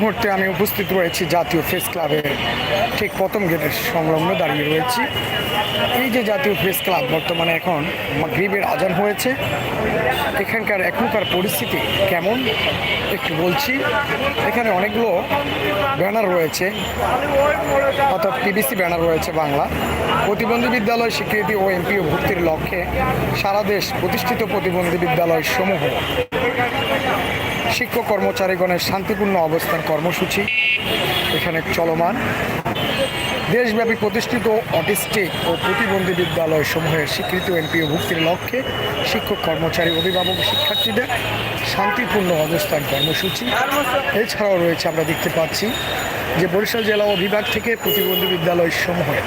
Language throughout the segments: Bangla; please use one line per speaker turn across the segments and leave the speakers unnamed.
মুহূর্তে আমি উপস্থিত রয়েছি জাতীয় প্রেস ক্লাবের ঠিক প্রথম গেটের সংলগ্ন দাঁড়িয়ে রয়েছি। এই যে জাতীয় প্রেস ক্লাব বর্তমানে এখন গ্রিবের আজান হয়েছে, এখানকার এখনকার পরিস্থিতি কেমন একটু বলছি। এখানে অনেকগুলো ব্যানার রয়েছে, অর্থাৎ পিবিসি ব্যানার রয়েছে বাংলা। প্রতিবন্ধী বিদ্যালয় স্বীকৃতি ও এমপি ও ভর্তির লক্ষ্যে সারা দেশ প্রতিষ্ঠিত প্রতিবন্ধী বিদ্যালয় সমূহ শিক্ষক কর্মচারীগণের শান্তিপূর্ণ অবস্থান কর্মসূচি এখানে চলমান। দেশব্যাপী প্রতিষ্ঠিত অটিস্টিক ও প্রতিবন্ধী বিদ্যালয় সমূহের স্বীকৃত এমপি ও ভুক্তির লক্ষ্যে শিক্ষক, কর্মচারী, অভিভাবক, শিক্ষার্থীদের শান্তিপূর্ণ অবস্থান কর্মসূচি। এছাড়াও রয়েছে আমরা দেখতে পাচ্ছি যে বরিশাল জেলা ও বিভাগ থেকে প্রতিবন্ধী বিদ্যালয় সমূহের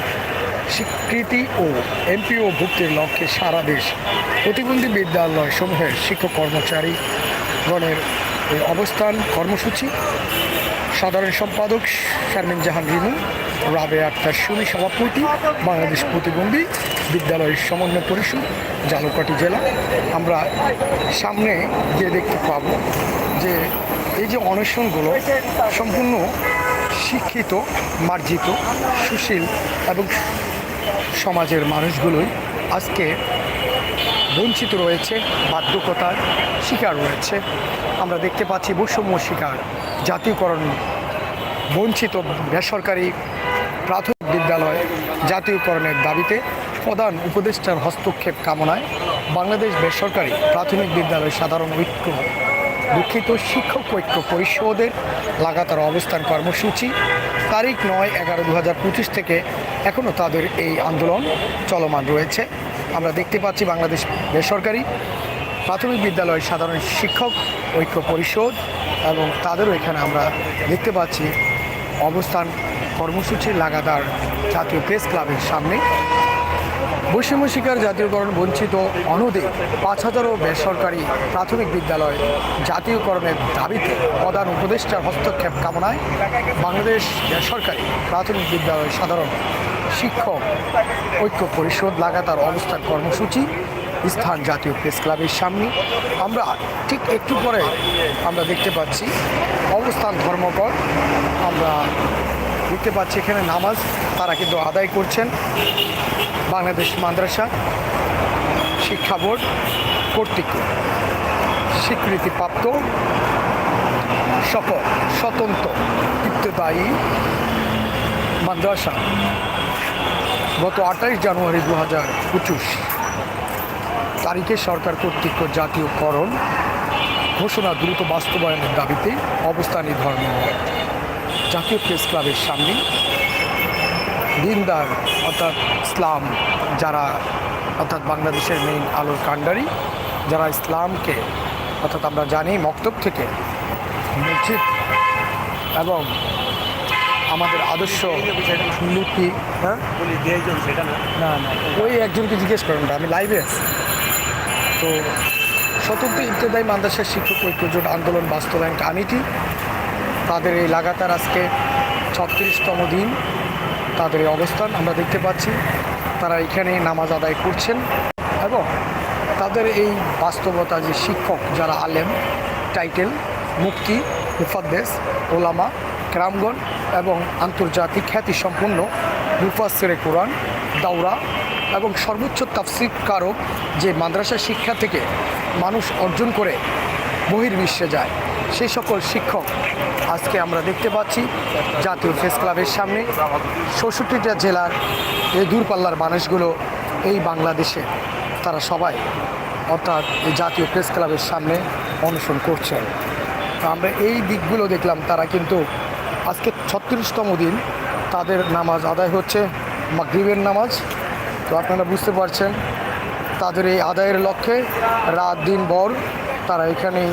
স্বীকৃতি ও এমপিও ভুক্তির লক্ষ্যে সারা দেশ প্রতিবন্ধী বিদ্যালয় সমূহের শিক্ষক কর্মচারী গণের এই অবস্থান কর্মসূচি। সাধারণ সম্পাদক শারমিন জাহান রিমু রাবে আক্তার সুমি সভাপতি, বাংলাদেশ প্রতিবন্ধী বিদ্যালয়ের সমন্বয় পরিষদ, জালুকাটি জেলা। আমরা সামনে গিয়ে দেখতে পাবো যে এই যে অনশনগুলো সম্পূর্ণ শিক্ষিত, মার্জিত, সুশীল এবং সমাজের মানুষগুলোই আজকে বঞ্চিত রয়েছে বাধ্যকতার শিকার রয়েছে। আমরা দেখতে পাচ্ছি বৈষম্য শিকার, জাতীয়করণ, বঞ্চিত বেসরকারি প্রাথমিক বিদ্যালয় জাতীয়করণের দাবিতে প্রধান উপদেষ্টার হস্তক্ষেপ কামনায় বাংলাদেশ বেসরকারি প্রাথমিক বিদ্যালয় সাধারণ ঐক্য, দুঃখিত শিক্ষক ঐক্য পরিষদের লাগাতার অবস্থান কর্মসূচি, তারিখ নয় এগারো দু থেকে এখনও তাদের এই আন্দোলন চলমান রয়েছে। আমরা দেখতে পাচ্ছি বাংলাদেশ বেসরকারি প্রাথমিক বিদ্যালয় সাধারণ শিক্ষক ঐক্য পরিষদ এবং তাদেরও এখানে আমরা দেখতে পাচ্ছি অবস্থান কর্মসূচির লাগাতার জাতীয় প্রেস ক্লাবের সামনে। বৈষম্য শিকার জাতীয়করণ বঞ্চিত অনদে পাঁচ হাজারও বেসরকারি প্রাথমিক বিদ্যালয় জাতীয়করণের দাবিতে প্রধান উপদেষ্টার হস্তক্ষেপ কামনায় বাংলাদেশ বেসরকারি প্রাথমিক বিদ্যালয় সাধারণ শিক্ষক, ঐক্য পরিষদ, লাগাতার অবস্থান কর্মসূচি, স্থান জাতীয় প্রেস ক্লাবের সামনে। আমরা ঠিক একটু পরে আমরা দেখতে পাচ্ছি অবস্থান ধর্মকর আমরা দেখতে পাচ্ছি এখানে নামাজ তারা কিন্তু আদায় করছেন। বাংলাদেশ মাদ্রাসা, শিক্ষা বোর্ড কর্তৃক স্বীকৃতিপ্রাপ্ত সফল স্বতন্ত্র ইত্তেদায়ী মাদ্রাসা। গত আঠাইশ জানুয়ারি দু হাজার পঁচিশ তারিখে সরকার কর্তৃক জাতীয়করণ ঘোষণা দ্রুত বাস্তবায়নের দাবিতে অবস্থানী ধর্ম জাতীয় প্রেস ক্লাবের সামনে দিনদার, অর্থাৎ ইসলাম, যারা, অর্থাৎ বাংলাদেশের মেইন আলোর কাণ্ডারি, যারা ইসলামকে, অর্থাৎ আমরা জানি, মক্তব থেকে মসজিদ এবং আমাদের আদর্শ নীতি হ্যাঁ?
না
না, ওই একজনকে জিজ্ঞেস করেন আমি লাইভে আছি। তো স্বতন্ত্র ইত্তেদায়ী মাদ্রাসার শিক্ষক ঐক্যজোট আন্দোলন বাস্তবায়ন কমিটি, তাদের এই লাগাতার আজকে ছত্রিশতম দিন, তাদের এই অবস্থান আমরা দেখতে পাচ্ছি। তারা এখানে নামাজ আদায় করছেন এবং তাদের এই বাস্তবতা যে শিক্ষক যারা আলেম, টাইটেল মুক্তি মুফাদ্দেস ওলামা ক্রামগণ এবং আন্তর্জাতিক খ্যাতিসম্পন্ন মুফাসের কোরআন, দাওরা এবং সর্বোচ্চ তাফসিকারক যে মাদ্রাসা শিক্ষা থেকে মানুষ অর্জন করে বহির্বিশ্বে যায় সেই সকল শিক্ষক আজকে আমরা দেখতে পাচ্ছি জাতীয় প্রেস ক্লাবের সামনে। চৌষট্টিটা জেলার এই দূরপাল্লার মানুষগুলো এই বাংলাদেশে, তারা সবাই অর্থাৎ এই জাতীয় প্রেস ক্লাবের সামনে অনশন করছেন। আমরা এই দিকগুলো দেখলাম, তারা কিন্তু আজকে ছত্রিশতম দিন। তাদের নামাজ আদায় হচ্ছে, মাগরিবের নামাজ। তো আপনারা বুঝতে পারছেন, তাদের এই আদায়ের লক্ষ্যে রাত দিন ভর তারা এখানেই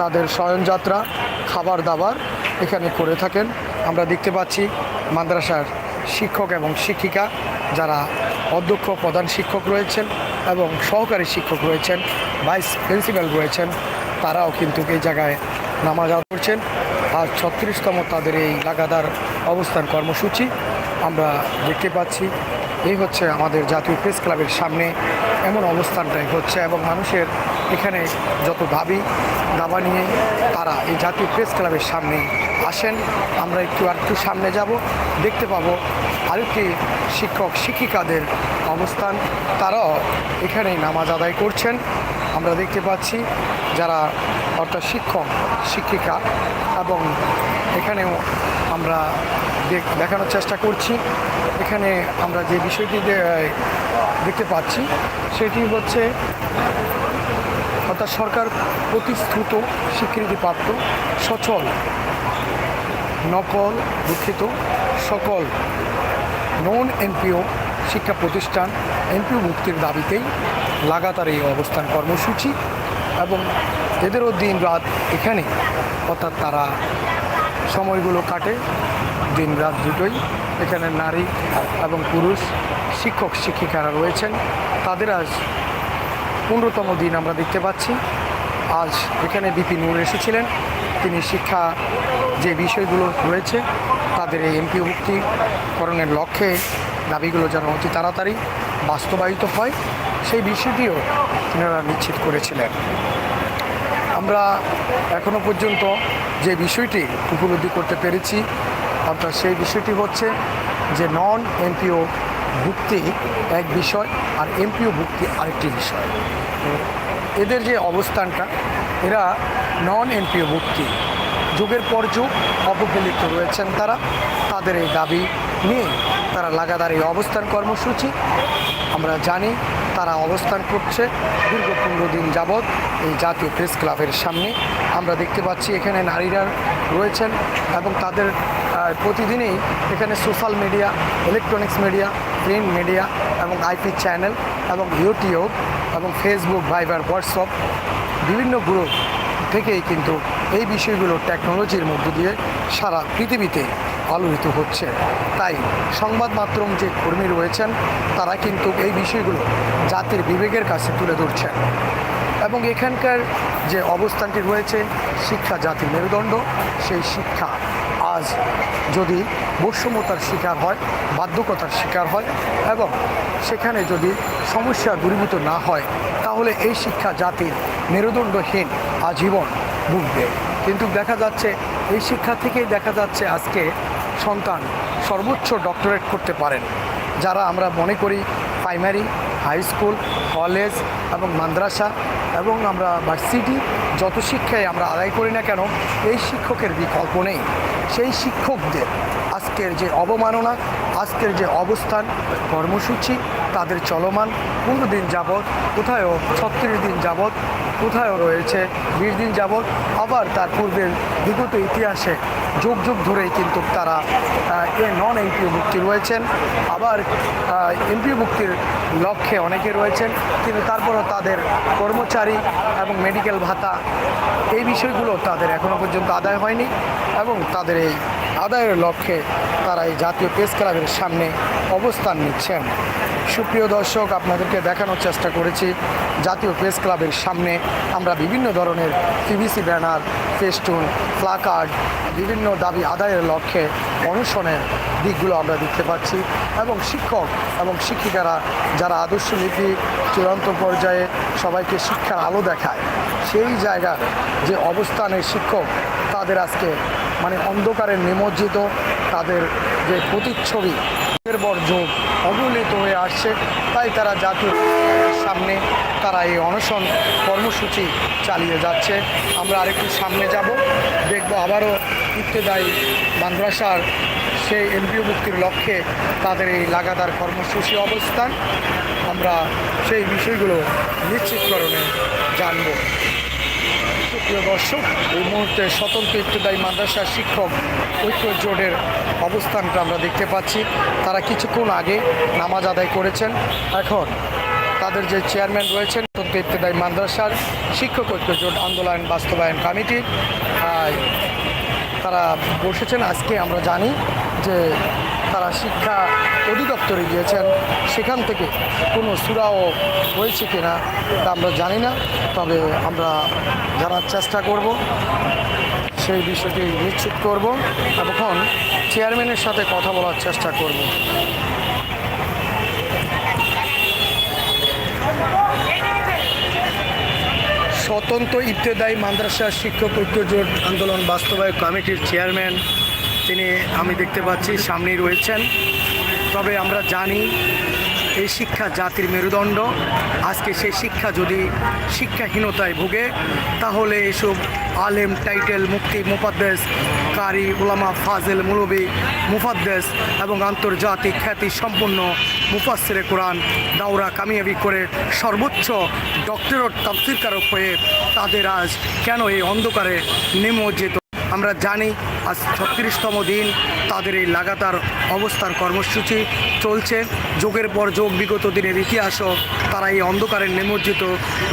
তাদের শয়নযাত্রা, খাবার দাবার এখানে করে থাকেন। আমরা দেখতে পাচ্ছি মাদ্রাসার শিক্ষক এবং শিক্ষিকা যারা অধ্যক্ষ, প্রধান শিক্ষক রয়েছেন এবং সহকারী শিক্ষক রয়েছেন, ভাইস প্রিন্সিপাল রয়েছেন, তারাও কিন্তু এই জায়গায় নামাজ করছেন। আর ছত্রিশতম তাদের এই লাগাতার অবস্থান কর্মসূচি। আমরা দেখতে পাচ্ছি, এই হচ্ছে আমাদের জাতীয় প্রেস ক্লাবের সামনে এমন অবস্থানটাই হচ্ছে এবং মানুষের এখানে যত দাবি, দাবা নিয়ে তারা এই জাতীয় প্রেস ক্লাবের সামনে আসেন। আমরা একটু আর একটু সামনে যাব, দেখতে পাবো আরেকটি শিক্ষক, শিক্ষিকাদের অবস্থান। তারাও এখানেই নামাজ আদায় করছেন। আমরা দেখতে পাচ্ছি যারা অর্থাৎ শিক্ষক, শিক্ষিকা এবং এখানেও আমরা দেখ- দেখানোর চেষ্টা করছি। এখানে আমরা যে বিষয়টি দেখতে পাচ্ছি, সেটি হচ্ছে অর্থাৎ সরকার প্রতিশ্রুত স্বীকৃতিপ্রাপ্ত সচল, নকল, দুঃখিত, সকল নন এনপিও শিক্ষা প্রতিষ্ঠান এনপিও মুক্তির দাবিতেই লাগাতার এই অবস্থান কর্মসূচি। এবং এদেরও দিন রাত এখানে, অর্থাৎ তারা সময়গুলো কাটে দিন রাত দুটোই। এখানে নারী এবং পুরুষ শিক্ষক, শিক্ষিকারা রয়েছেন। তাদের আজ পনেরোতম দিন আমরা দেখতে পাচ্ছি। আজ এখানে বিপি নূর এসেছিলেন। তিনি শিক্ষা যে বিষয়গুলো রয়েছে, তাদের এই এমপি মুক্তিকরণের লক্ষ্যে দাবিগুলো যেন অতি তাড়াতাড়ি বাস্তবায়িত হয়। সেই বিষয়টিও তিনারা নিশ্চিত করেছিলেন। আমরা এখনও পর্যন্ত যে বিষয়টি উপলব্ধি করতে পেরেছি, অর্থাৎ সেই বিষয়টি হচ্ছে যে নন এমপিও ভুক্তি এক বিষয় আর এমপিও ভুক্তি আরেকটি বিষয়। এদের যে অবস্থানটা, এরা নন এমপিও ভুক্তি, যুগের পর যুগ অবহেলিত রয়েছেন তারা, তাদের এই দাবি নিয়ে তারা লাগাতার এই অবস্থান কর্মসূচি। আমরা জানি তারা অবস্থান করছে দীর্ঘ পনেরো দিন যাবৎ এই জাতীয় প্রেস ক্লাবের সামনে। আমরা দেখতে পাচ্ছি এখানে নারীরা রয়েছেন এবং তাদের প্রতিদিনই এখানে social media electronics media print media এবং আইপি চ্যানেল এবং ইউটিউব এবং ফেসবুক, ভাইবার, হোয়াটসঅ্যাপ বিভিন্ন গ্রুপ থেকেই কিন্তু এই বিষয়গুলো টেকনোলজির মধ্য দিয়ে সারা পৃথিবীতে আলোড়িত হচ্ছে। তাই সংবাদ মাধ্যম যে কর্মী রয়েছেন, তারা কিন্তু এই বিষয়গুলো জাতির বিবেকের কাছে তুলে ধরছেন। এবং এখানকার যে অবস্থানটি রয়েছে, শিক্ষা জাতির মেরুদণ্ড, সেই শিক্ষা আজ যদি বৈষম্যতার শিকার হয় বাধ্যকতার শিকার হয়, এবং সেখানে যদি সমস্যা দূরীভূত না হয়, তাহলে এই শিক্ষা জাতির মেরুদণ্ডহীন আজীবন ভুগবে। কিন্তু দেখা যাচ্ছে, এই শিক্ষা থেকেই দেখা যাচ্ছে আজকে সন্তান সর্বোচ্চ ডক্টরেট করতে পারেন, যারা আমরা মনে করি প্রাইমারি, হাই স্কুল, কলেজ এবং মাদ্রাসা এবং আমরা ভার্সিটি যত শিক্ষায় আমরা আদায় করি না কেন, এই শিক্ষকের বিকল্প নেই। সেই শিক্ষকদের আজকের যে অবমাননা, আজকের যে অবস্থান, কর্মসূচি, তাদের চলমান, পনেরো দিন যাবৎ, কোথায়ও ছত্রিশ দিন যাবৎ কোথায়ও রয়েছে। বিশ দিন যাবৎ আবার তার পূর্বের বিগত ইতিহাসে যুগ যুগ ধরেই কিন্তু তারা এ নন এমপিও মুক্তি রয়েছেন। আবার এমপিও মুক্তির লক্ষ্যে অনেকে রয়েছেন। কিন্তু তারপরও তাদের কর্মচারী এবং মেডিকেল ভাতা এই বিষয়গুলো তাদের এখনও পর্যন্ত আদায় হয়নি এবং তাদের এই আদায়ের লক্ষ্যে তারা এই জাতীয় প্রেস ক্লাবের সামনে অবস্থান নিচ্ছেন। সুপ্রিয় দর্শক, আপনাদেরকে দেখানোর চেষ্টা করেছি জাতীয় প্রেস ক্লাবের সামনে। আমরা বিভিন্ন ধরনের পিভিসি ব্যানার ফেস্টুন প্লাকার্ড বিভিন্ন দাবি আদায়ের লক্ষ্যে অনশনের দিকগুলো আমরা দেখতে পাচ্ছি এবং শিক্ষক এবং শিক্ষিকারা যারা আদর্শ নীতি, চূড়ান্ত পর্যায়ে সবাইকে শিক্ষার আলো দেখায়, সেই জায়গার যে অবস্থানের শিক্ষক তাদের আজকে মানে অন্ধকারে নিমজ্জিত, তাদের যে প্রতিচ্ছবি পর যুগ অবহেলিত হয়ে আসছে। তাই তারা জাতীয় সামনে তারা এই অনশন কর্মসূচি চালিয়ে যাচ্ছে। আমরা আরেকটু সামনে যাব। দেখব আবারও ইত্তেদায়ী মাদ্রাসার সেই এমপিও মুক্তির লক্ষ্যে তাদের এই লাগাতার কর্মসূচি অবস্থান। আমরা সেই বিষয়গুলো নিশ্চিতকরণে জানব। সুপ্রিয় দর্শক, এই মুহূর্তে স্বতন্ত্র ইত্তেদায়ী মাদ্রাসা শিক্ষক ঐক্য জোটের অবস্থানটা আমরা দেখতে পাচ্ছি। তারা কিছুক্ষণ আগে নামাজ আদায় করেছেন। এখন তাদের যে চেয়ারম্যান রয়েছেন, স্বতন্ত্র ইত্তেদায়ী মাদ্রাসার শিক্ষক ঐক্য জোট আন্দোলন বাস্তবায়ন কমিটি তারা বসেছেন। আজকে আমরা জানি যে তারা শিক্ষা অধিদপ্তরে গিয়েছেন, সেখান থেকে কোনো সুরাও হয়েছে কিনা তা আমরা জানি না, তবে আমরা জানার চেষ্টা করব। সেই বিষয়টি নিশ্চিত করব এখন চেয়ারম্যানের সাথে কথা বলার চেষ্টা করব। স্বতন্ত্র ইবতেদায়ী মাদ্রাসা শিক্ষক ঐক্য জোট আন্দোলন বাস্তবায়ক কমিটির চেয়ারম্যান তিনি, আমি দেখতে পাচ্ছি, সামনেই রয়েছেন। তবে আমরা জানি, এই শিক্ষা জাতির মেরুদণ্ড। আজকে সেই শিক্ষা যদি শিক্ষাহীনতায় ভুগে, তাহলে এসব আলেম, টাইটেল, মুক্তি মুফাদ্দেস কারি, উলামা, ফাজেল, মুলবি মুফাদ্দেস এবং আন্তর্জাতিক খ্যাতি সম্পন্ন মুফাসসিরে কোরআন দাওরা কামিয়াবি করে সর্বোচ্চ ডক্টরেট তাফসিরকারক হয়ে তাদের আজ কেন এই অন্ধকারে নিমজ্জিত আমরা জানি আজ ছত্রিশতম দিন, তাদের এই লাগাতার অবস্থার কর্মসূচি চলছে। যোগের পর যোগ, বিগত দিনের ইতিহাসও তারা এই অন্ধকারে নিমজ্জিত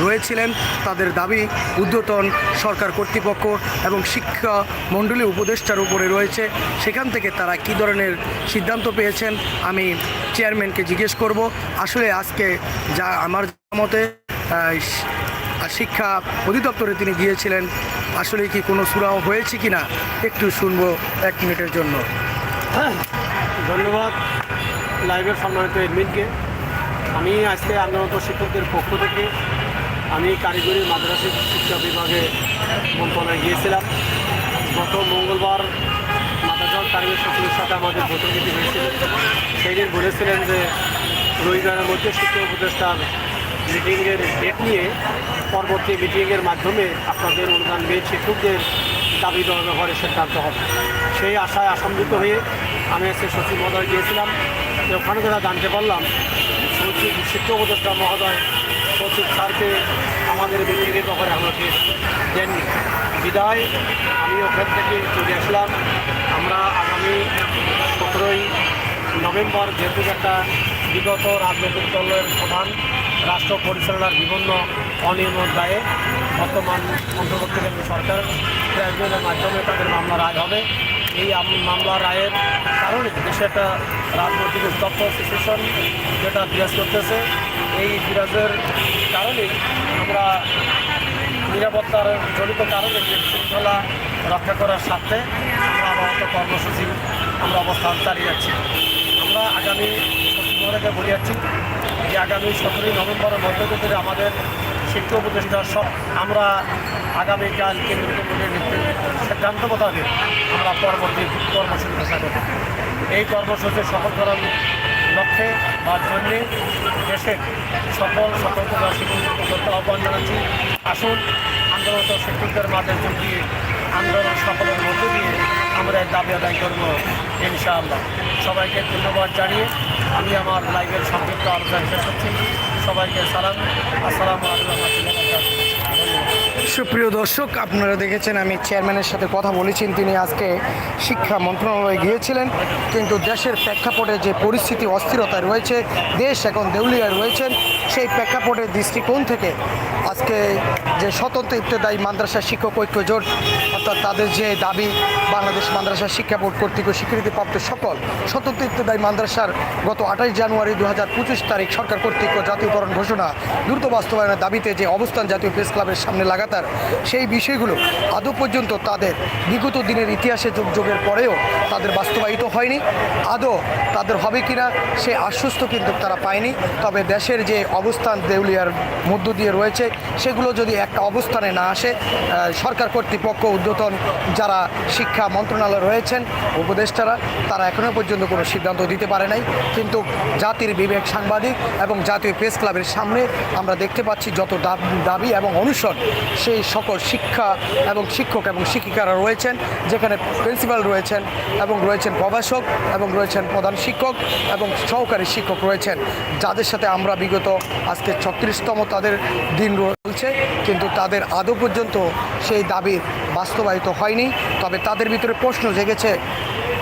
রয়েছিলেন। তাদের দাবি ঊর্ধ্বতন সরকার কর্তৃপক্ষ এবং শিক্ষা মণ্ডলী উপদেষ্টার উপরে রয়েছে। সেখান থেকে তারা কী ধরনের সিদ্ধান্ত পেয়েছেন, আমি চেয়ারম্যানকে জিজ্ঞেস করব। আসলে আজকে যা আমার মতে শিক্ষা অধিদপ্তরে তিনি গিয়েছিলেন। আসলে কি কোনো সুরাও হয়েছে কি না একটু শুনব এক মিনিটের জন্য।
ধন্যবাদ লাইভের সম্মানিত এডমিনকে। আমি আজকে আন্দোলনত শিক্ষকদের পক্ষ থেকে আমি কারিগরি মাদ্রাসা শিক্ষা বিভাগে মন্ত্রণালয়ে গিয়েছিলাম। গত মঙ্গলবার মাদ্রাসা কারিগরি সচিবের সাথে আমাদের বৈঠকটি হয়েছিল সেই দিন বলেছিলেন যে রবিবারের মধ্যে শিক্ষক উপদেষ্টার মিটিংয়ের ডেট নিয়ে পরবর্তী মিটিংয়ের মাধ্যমে আপনাদের অনুদান পেয়ে শিক্ষকদের দাবি ব্যাপারে সিদ্ধান্ত হবে। সেই আশায় আশঙ্কিত হয়ে আমি আজকে সচিব মহোদয় গিয়েছিলাম ওখানে যারা জানতে পারলাম, সচিব শিক্ষক উপদেষ্টা মহোদয়, সচিব স্যারকে আমাদের মিটিংয়ের ব্যাপারে আমাকে দেননি বিদায়, আমি ওখান থেকে চলে আসলাম। আমরা আগামী সতেরোই নভেম্বর, যেহেতু একটা বিগত রাজনৈতিক দলের প্রধান রাষ্ট্র পরিচালনার বিভিন্ন অনিয়ম দায়ে বর্তমান অন্তর্বর্তীকালীন সরকার ট্রাইব্যুনালের মাধ্যমে তাদের মামলা রায় হবে। এই মামলা রায়ের কারণে দেশে একটা রাজনৈতিক উত্তপ্ত সিচুয়েশন যেটা বিরাজ করতেছে। এই বিরাজের কারণে আমরা নিরাপত্তার জড়িত কারণে শৃঙ্খলা রক্ষা করার স্বার্থে আমরা আপাতত কর্মসূচি আমরা অবস্থান চালিয়ে যাচ্ছি। আমরা আগামী সচিবকে বলে যাচ্ছি যে আগামী সতেরোই নভেম্বরের মধ্য থেকে আমাদের শিক্ষা উপদেষ্টার সব আমরা আগামীকাল কেন্দ্রীয় কমিটির সিদ্ধান্ত মোতাবেক আমরা পরবর্তী কর্মসূচি ঘোষণা করব এই কর্মসূচি সফল করার লক্ষ্যে বা জন্যে দেশের সকল শিক্ষকদের করতে আহ্বান জানাচ্ছি। আসুন আন্দোলন শিক্ষকদের মাঝে যোগ দিয়ে আন্দোলন সফলের মধ্য দিয়ে আমরা দাবি আদায় করব, ইনশাআল্লাহ। সবাইকে ধন্যবাদ জানিয়ে আমি আমার লাইভের সংক্ষিপ্ত আলোচনা শেষ করছি। সবাইকে সালাম। আসসালামু
সুপ্রিয় দর্শক, আপনারা দেখেছেন আমি চেয়ারম্যানের সাথে কথা বলেছেন। তিনি আজকে শিক্ষা মন্ত্রণালয়ে গিয়েছিলেন। কিন্তু দেশের প্রেক্ষাপটে যে পরিস্থিতি, অস্থিরতা রয়েছে, দেশ এখন দেউলিয়ায় রয়েছেন সেই প্রেক্ষাপটের দৃষ্টিকোণ থেকে আজকে যে স্বতন্ত্র ইবতেদায়ী মাদ্রাসা শিক্ষক ঐক্য জোট, অর্থাৎ তাদের যে দাবি, বাংলাদেশ মাদ্রাসা শিক্ষা বোর্ড কর্তৃক স্বীকৃতিপ্রাপ্ত সকল স্বতন্ত্র ইবতেদায়ী মাদ্রাসার গত আঠাশ জানুয়ারি দু হাজার পঁচিশ তারিখ সরকার কর্তৃক জাতীয়করণ ঘোষণা, দ্রুত বাস্তবায়নের দাবিতে যে অবস্থান জাতীয় প্রেস ক্লাবের সামনে লাগাতার, সেই বিষয়গুলো আদৌ পর্যন্ত তাদের বিগত দিনের ইতিহাসে যুগ যুগের পরেও তাদের বাস্তবায়িত হয়নি। আদৌ তাদের হবে কিনা, সে আশ্বস্ত কিন্তু তারা পায়নি। তবে দেশের যে অবস্থান দেউলিয়ার মধ্য দিয়ে রয়েছে। সেগুলো যদি একটা অবস্থানে না আসে সরকার কর্তৃপক্ষ উদ্যতন যারা শিক্ষা মন্ত্রণালয় রয়েছেন, উপদেষ্টারা, তারা এখনও পর্যন্ত কোনো সিদ্ধান্ত দিতে পারে নাই। কিন্তু জাতির বিবেক সাংবাদিক এবং জাতীয় প্রেস ক্লাবের সামনে আমরা দেখতে পাচ্ছি যত দাব- এবং অনুসরণ সেই সকল শিক্ষা এবং শিক্ষক এবং শিক্ষিকারা রয়েছেন, যেখানে প্রিন্সিপাল রয়েছেন এবং রয়েছেন প্রভাষক এবং রয়েছেন প্রধান শিক্ষক এবং সহকারী শিক্ষক রয়েছেন। যাদের সাথে আমরা বিগত আজকে ছত্রিশতম তাদের দিন রয়েছে, কিন্তু তাদের আদৌ পর্যন্ত সেই দাবির বাস্তবায়িত হয়নি। তবে তাদের ভিতরে প্রশ্ন জেগেছে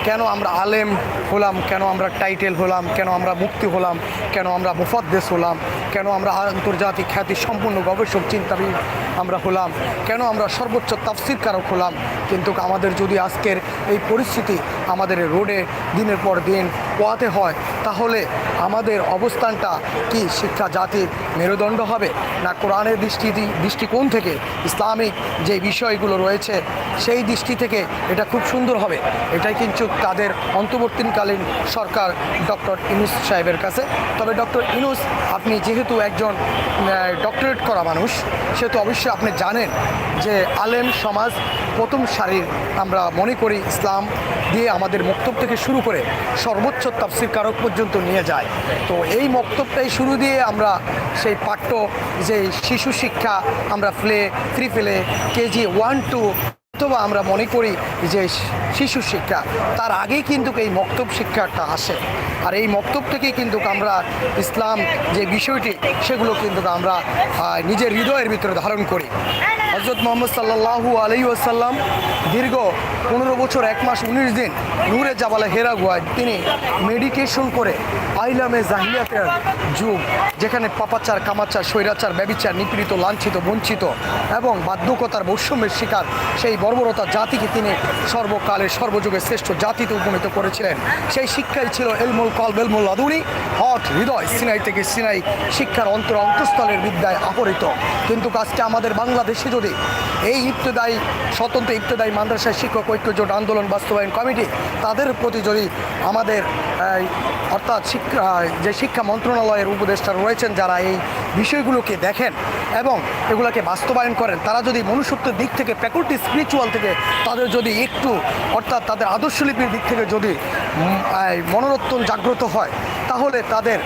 কেন আমরা আলেম হলাম? কেন আমরা টাইটেল হলাম? কেন আমরা মুক্তি হলাম? কেন আমরা মুফাদ্দেস হলাম? কেন আমরা আন্তর্জাতিক খ্যাতি সম্পূর্ণ গবেষক, চিন্তাবিদ আমরা হলাম? কেন আমরা সর্বোচ্চ তাফসির কারক হলাম? কিন্তু আমাদের যদি আজকের এই পরিস্থিতি আমাদের রোডে দিনের পর দিন পোয়াতে হয়, তাহলে আমাদের অবস্থানটা কি শিক্ষা জাতির মেরুদণ্ড হবে? না কোরআনের দৃষ্টি, দৃষ্টিকোণ থেকে ইসলামিক যে বিষয়গুলো রয়েছে, সেই দৃষ্টি থেকে এটা খুব সুন্দর হবে? এটাই কিন্তু তাদের অন্তর্বর্তীকালীন সরকার ডক্টর ইনুস সাহেবের কাছে। তবে ডক্টর ইনুস, আপনি যেহেতু একজন ডক্টরেট করা মানুষ, সেহেতু অবশ্যই আপনি জানেন যে আলেম সমাজ প্রথম সারির আমরা মনে করি ইসলাম দিয়ে আমাদের মক্তব থেকে শুরু করে সর্বোচ্চ তাফসির কারক পর্যন্ত নিয়ে যায়। তো এই মক্তবটাই শুরু দিয়ে আমরা সেই পাঠ্য যে শিশু শিক্ষা আমরা play three play KG one, two, অথবা আমরা মনে করি যে শিশু শিক্ষা। তার আগেই কিন্তু এই মক্তব শিক্ষাটা আসে। আর এই মক্তব থেকেই কিন্তু আমরা ইসলাম যে বিষয়টি, সেগুলো কিন্তু আমরা নিজের হৃদয়ের ভিতরে ধারণ করি। হজরত মোহাম্মদ সাল্লাহু আলাই আসাল্লাম দীর্ঘ পনেরো বছর, এক মাস, উনিশ দিন নূরে জাবালে হেরা গুয়ায় তিনি মেডিটেশন করে আইলামে জাহিয়াতের যুগ, যেখানে পাপাচার, কামাচার, স্বৈরাচার, ব্যবিচার, নিপীড়িত, লাঞ্ছিত, বঞ্চিত এবং বাধ্যকতার বৈষম্যের শিকার সেই বর্বরতা জাতিকে তিনি সর্বকালের সর্বযুগের শ্রেষ্ঠ জাতিতে উপনীত করেছিলেন। সেই শিক্ষাই ছিল এলমুল কল বেলমুল আদুনি। হট হৃদয়, সিনাই থেকে সিনাই শিক্ষার অন্তর, অন্তঃস্থলের বিদ্যায় আপরিত কিন্তু কাজটা আমাদের বাংলাদেশে যদি এই ইবতদায়ী, স্বতন্ত্র ইবতদায়ী মাদ্রাসা শিক্ষক ঐক্য জোট আন্দোলন বাস্তবায়ন কমিটি, তাদের প্রতি যদি আমাদের অর্থাৎ শিক্ষা, যে শিক্ষা মন্ত্রণালয়ের উপদেষ্টা রয়েছেন যারা এই বিষয়গুলোকে দেখেন এবং এগুলোকে বাস্তবায়ন করেন, তারা যদি মনুষ্যত্বের দিক থেকে ফ্যাকুল্টি স্পিরিচুয়াল থেকে তাদের যদি একটু অর্থাৎ তাদের আদর্শ লিপির দিক থেকে যদি মনোরত্ন জাগ্রত হয় তাহলে তাদের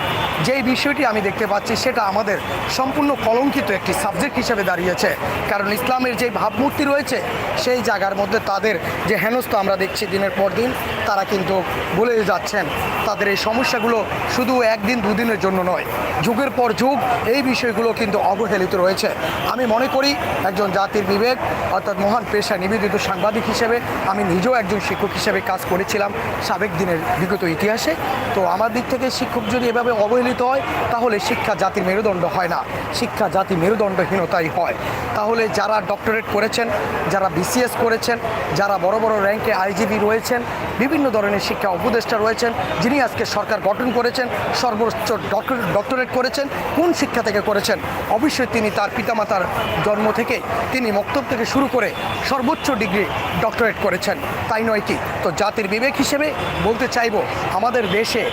যেই বিষয়টি আমি দেখতে পাচ্ছি সেটা আমাদের সম্পূর্ণ কলঙ্কিত একটি সাবজেক্ট হিসেবে দাঁড়িয়েছে। কারণ ইসলামের যে ভাবমূর্তি রয়েছে, সেই জায়গার মধ্যে তাদের যে হেনস্থ আমরা দেখছি দিনের পর দিন, তারা কিন্তু বলে যাচ্ছেন। তাদের এই সমস্যাগুলো শুধু একদিন, দুদিনের জন্য নয়, যুগের পর যুগ এই বিষয়গুলো কিন্তু অবহেলিত রয়েছে। আমি মনে করি একজন জাতির বিবেক, অর্থাৎ মহান পেশা নিবেদিত সাংবাদিক হিসেবে, আমি নিজেও একজন শিক্ষক হিসেবে কাজ করেছিলাম সাবেক দিনের বিগত ইতিহাসে। তো আমার দিক থেকে শিক্ষক যদি এভাবে অবহেলিত হয়, তাহলে শিক্ষা জাতির মেরুদণ্ড হয় না। শিক্ষা জাতি মেরুদণ্ডহীনতাই হয়। তাহলে যারা ডক্টরেট করেছেন, যারা বিসিএস করেছেন, যারা বড় বড় র্যাঙ্কে আইজিবি রয়েছেন, বিভিন্ন ধরনের শিক্ষা উপদেষ্টা রয়েছেন, যিনি আজকে সরকার গঠন করেছেন, সর্বোচ্চ ডক্টর, ডক্টরেট করেছেন, কোন শিক্ষা থেকে করেছেন? অবশ্যই তিনি তার পিতামাতার জন্ম থেকে তিনি মক্তব থেকে শুরু করে সর্বোচ্চ ডিগ্রি ডক্টরেট করেছেন। তাই নয় কি? তো জাতির বিবেক হিসেবে বলতে চাইব, আমাদের দেশে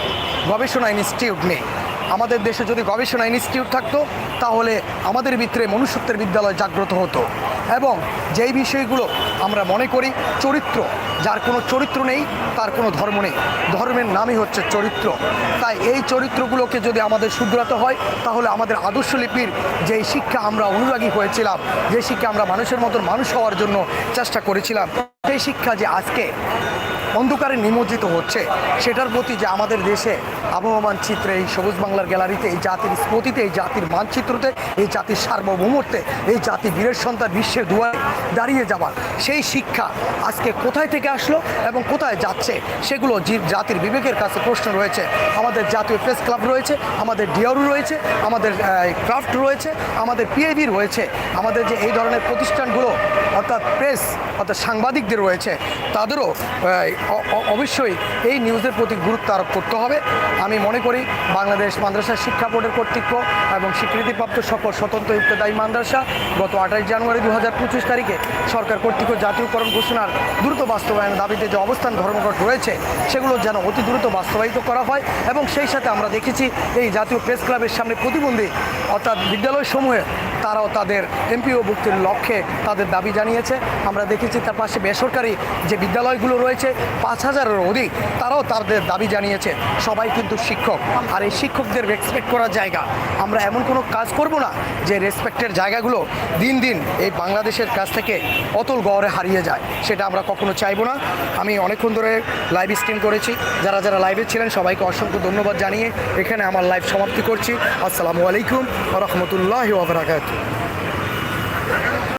গবেষণা ইনস্টিটিউট নেই। আমাদের দেশে যদি গবেষণা ইনস্টিটিউট থাকতো, তাহলে আমাদের ভিতরে মনুষ্যত্বের বিদ্যালয় জাগ্রত হতো। এবং যেই বিষয়গুলো আমরা মনে করি, চরিত্র, যার কোনো চরিত্র নেই, তার কোনো ধর্ম নেই। ধর্মের নামই হচ্ছে চরিত্র। তাই এই চরিত্রগুলোকে যদি আমাদের শুধরাতে হয়, তাহলে আমাদের আদর্শলিপির যেই শিক্ষা আমরা অনুরাগী হয়েছিলাম, যে শিক্ষা আমরা মানুষের মতন মানুষ হওয়ার জন্য চেষ্টা করেছিলাম, সেই শিক্ষা যে আজকে অন্ধকারে নিমজ্জিত হচ্ছে, সেটার প্রতি যে আমাদের দেশে আবহমান চিত্রে এই সবুজ বাংলার গ্যালারিতে, এই জাতির স্মৃতিতে, এই জাতির মানচিত্রতে, এই জাতির সার্বভৌমত্বে, এই জাতি বীরের সন্তান বিশ্বের দুয়ারে দাঁড়িয়ে যাবার সেই শিক্ষা আজকে কোথায় থেকে আসলো এবং কোথায় যাচ্ছে, সেগুলো জাতির বিবেকের কাছে প্রশ্ন রয়েছে। আমাদের জাতীয় প্রেস ক্লাব রয়েছে, আমাদের ডিআরু রয়েছে, আমাদের ক্রাফট রয়েছে, আমাদের পিএবি রয়েছে, আমাদের যে এই ধরনের প্রতিষ্ঠানগুলো, অর্থাৎ প্রেস, অর্থাৎ সাংবাদিকদের রয়েছে, তাদেরও অবশ্যই এই নিউজের প্রতি গুরুত্ব আরোপ করতে হবে। আমি মনে করি বাংলাদেশ মাদ্রাসা শিক্ষা বোর্ডের কর্তৃত্ব এবং স্বীকৃতিপ্রাপ্ত সকল স্বতন্ত্র ইত্যাদায়ী মাদ্রাসা গত আঠাশ জানুয়ারি দু হাজার পঁচিশ তারিখে সরকার কর্তৃক জাতীয়করণ ঘোষণার দ্রুত বাস্তবায়নের দাবিতে যে অবস্থান ধর্মঘট রয়েছে, সেগুলো যেন অতি দ্রুত বাস্তবায়িত করা হয় এবং সেই সাথে আমরা দেখেছি এই জাতীয় প্রেস ক্লাবের সামনে প্রতিবন্ধী অর্থাৎ বিদ্যালয়সমূহে তারাও তাদের এমপিও ভুক্তির লক্ষ্যে তাদের দাবি জানিয়েছে। আমরা দেখেছি তার পাশে বেসরকারি যে বিদ্যালয়গুলো রয়েছে, পাঁচ হাজারের অধিক, তারাও তাদের দাবি জানিয়েছে। সবাই কিন্তু শিক্ষক। আর এই শিক্ষকদের রেসপেক্ট করার জায়গা। আমরা এমন কোনো কাজ করব না যে রেসপেক্টের জায়গাগুলো দিন দিন এই বাংলাদেশের কাছ থেকে অতল গড়ে হারিয়ে যায়। সেটা আমরা কখনো চাইব না। আমি অনেকক্ষণ ধরে লাইভ স্ট্রিম করেছি। যারা যারা লাইভে ছিলেন, সবাইকে অসংখ্য ধন্যবাদ জানিয়ে এখানে আমার লাইভ সমাপ্তি করছি। আসসালামু আলাইকুম রহমতুল্লাহ ওবরাকাত